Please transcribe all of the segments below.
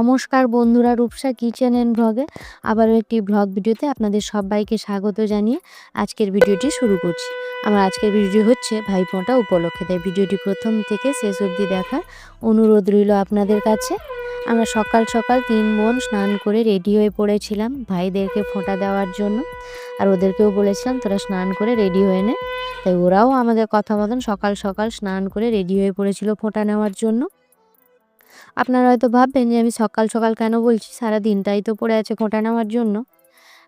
নমস্কার বন্ধুরা, Rupsa kitchen and ব্লগে আবারও একটি ব্লগ ভিডিওতে আপনাদের সবাইকে স্বাগত জানিয়ে আজকের ভিডিওটি শুরু করছি। আমার আজকের ভিডিওটি হচ্ছে ভাইফোঁটা উপলক্ষে, তাই ভিডিওটি প্রথম থেকে শেষ অবধি দেখার অনুরোধ রইল আপনাদের কাছে। আমরা সকাল সকাল তিন বোন স্নান করে রেডি হয়ে পড়েছিলাম ভাইদেরকে ফোঁটা দেওয়ার জন্য, আর ওদেরকেও বলেছিলাম তোরা স্নান করে রেডি হয়ে নে। তাই ওরাও আমাদের কথা মতন সকাল সকাল স্নান করে রেডি হয়ে পড়েছিল ফোঁটা নেওয়ার জন্য। আপনারা হয়তো ভাববেন যে আমি সকাল সকাল কেন বলছি? সারা দিনটাই তো পড়ে আছে ফোঁটা নেওয়ার জন্য।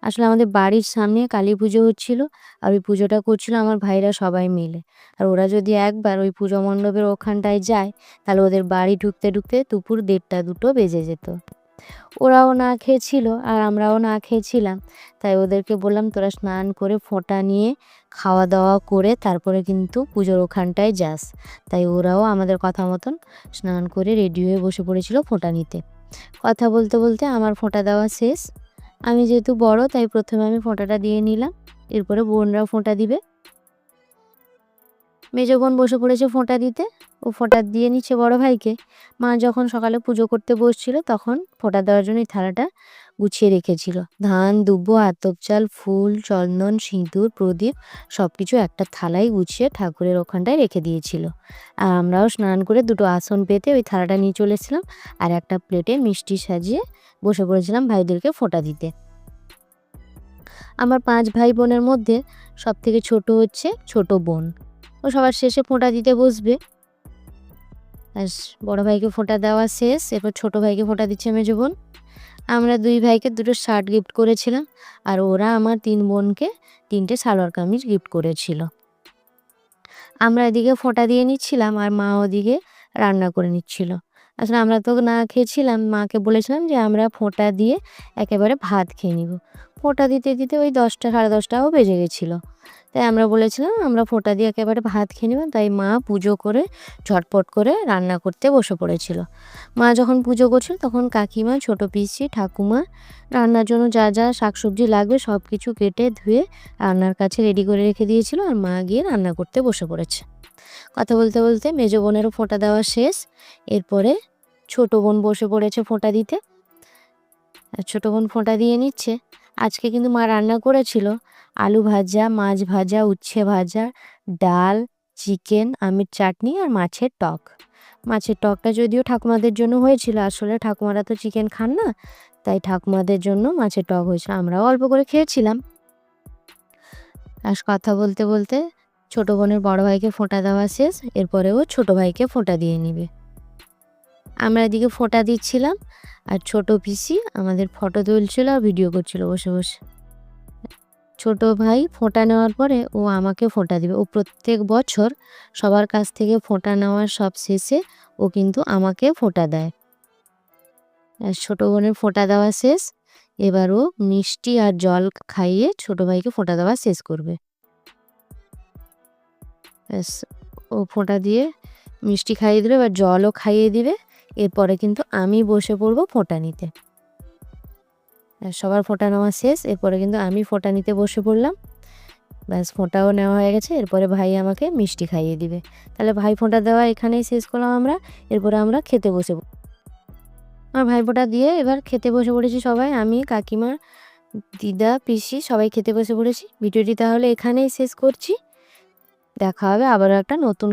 আসলে আমাদের বাড়ির সামনে কালী পুজো হচ্ছিল, আর ওই পুজোটা করছিল আমার ভাইরা সবাই মিলে। আর ওরা যদি একবার ওই পুজো মণ্ডপের ওখানটায় যায়, তাহলে ওদের বাড়ি ঢুকতে ঢুকতে দুপুর দেড়টা দুটো বেজে যেত। ওরাও না খেয়েছিল আর আমরাও না খেয়েছিলাম। তাই ওদেরকে বললাম, তোরা স্নান করে ফোঁটা নিয়ে খাওয়া দাওয়া করে তারপরে কিন্তু পুজোর ওখানটায় যাস। তাই ওরাও আমাদের কথা মতন স্নান করে রেডি হয়ে বসে পড়েছিল ফোঁটা নিতে। কথা বলতে বলতে আমার ফোঁটা দেওয়া শেষ। আমি যেহেতু বড়, তাই প্রথমে আমি ফোঁটাটা দিয়ে নিলাম। এরপরে বোনরাও ফোঁটা দিবে। মেজো বোন বসে পড়েছে ফোঁটা দিতে। ও ফোঁটা দিয়ে নিচ্ছে বড় ভাইকে। মা যখন সকালে পুজো করতে বসছিল, তখন ফোঁটা দেওয়ার জন্য থালাটা গুছিয়ে রেখেছিল। ধান, দুব্বো, আতপ চাল, ফুল, চন্দন, সিঁদুর, প্রদীপ সব কিছু একটা থালায় গুছিয়ে ঠাকুরের ওখানটায় রেখে দিয়েছিল। আর আমরাও স্নান করে দুটো আসন পেতে ওই থালাটা নিয়ে চলে এসেছিলাম আর একটা প্লেটে মিষ্টি সাজিয়ে বসে পড়েছিলাম ভাইদেরকে ফোঁটা দিতে। আমার পাঁচ ভাই বোনের মধ্যে সব থেকে ছোট হচ্ছে ছোট বোন। ও সবার শেষে ফোঁটা দিতে বসবে। আর বড় ভাইকে ফোঁটা দেওয়া শেষ, এরপর ছোট ভাইকে ফোঁটা দিচ্ছে মেজো বোন আমরা দুই ভাইকে দুটো শার্ট গিফট করেছিলাম, আর ওরা আমার তিন বোনকে তিনটে সালোয়ার কামিজ গিফট করেছিল। আমরা এদিকে ফোঁটা দিয়ে নিচ্ছিলাম, আর মা ওদিকে রান্না করে নিচ্ছিল। আসলে আমরা তো না খেয়েছিলাম, মাকে বলেছিলাম যে আমরা ফোঁটা দিয়ে একেবারে ভাত খেয়ে নিব। ফোঁটা দিতে দিতে ওই দশটা, সাড়ে দশটাও বেজে গেছিল। তাই আমরা বলেছিলাম, আমরা ফোঁটা দিয়ে একেবারে ভাত খেয়ে নেব। তাই মা পুজো করে, ঝটপট করে রান্না করতে বসে পড়েছিল। মা যখন পুজো করছিল, তখন কাকিমা, ছোট পিসি, ঠাকুমা, রান্নার জন্য যা যা শাকসবজি লাগবে সব কিছু কেটে, ধুয়ে রান্নার কাছে রেডি করে রেখে দিয়েছিল আর মা গিয়ে রান্না করতে বসে পড়েছে। কথা বলতে বলতে মেজো বোনেরও ফোঁটা দেওয়া শেষ। এরপরে ছোট বোন বসে পড়েছে ফোঁটা দিতে। আর ছোটো বোন ফোঁটা দিয়ে নিচ্ছে। আজকে কিন্তু মা রান্না করেছিল। আলু ভাজা, মাছ ভাজা, উচ্ছে ভাজা, ডাল, চিকেন, আমের চাটনি আর মাছের টক। মাছের টকটা যদিও ঠাকুমাদের জন্য হয়েছিল, আসলে ঠাকুমারা তো চিকেন খান না, তাই ঠাকুমাদের জন্য মাছের টক হয়েছিল, আমরাও অল্প করে খেয়েছিলাম। আর কথা বলতে বলতে ছোট বোনের বড় ভাইকে ফোঁটা দেওয়া শেষ এরপরে ও ছোট ভাইকে ফোঁটা দিয়ে নিবে। আমরা এদিকে ফোঁটা দিচ্ছিলাম আর ছোট পিসি আমাদের ফটো তুলছিল আর ভিডিও করছিল বসে বসে। ছোট ভাই ফোঁটা নেওয়ার পরে ও আমাকে ফোঁটা দিবে। ও প্রত্যেক বছর সবার কাছ থেকে ফোঁটা নেওয়ার সব শেষে ও কিন্তু আমাকে ফোঁটা দেয়। আর ছোটো বোনের ফোঁটা দেওয়া শেষ। এবার ও মিষ্টি আর জল খাইয়ে ছোট ভাইকে ফোঁটা দেওয়া শেষ করবে। ও ফোঁটা দিয়ে মিষ্টি খাইয়ে দিবে, এবার জলও খাইয়ে দিবে। এরপরে কিন্তু আমি বসে পড়ব ফোঁটা নিতে। সবার ফোঁটা নেওয়া শেষ, এরপরে কিন্তু আমি ফোঁটা নিতে বসে পড়লাম। ব্যাস, ফোঁটাও নেওয়া হয়ে গেছে, এরপরে ভাই আমাকে মিষ্টি খাইয়ে দিবে। তাহলে ভাই ফোঁটা দেওয়া এখানেই শেষ করলাম আমরা, এরপরে আমরা খেতে বসে আমার ভাই ফোঁটা দিয়ে এবার খেতে বসে পড়েছি সবাই, আমি, কাকিমা, দিদা, পিসি, সবাই খেতে বসে পড়েছি। ভিডিওটি তাহলে এখানেই শেষ করছি। দেখা হবে আবারও একটা নতুন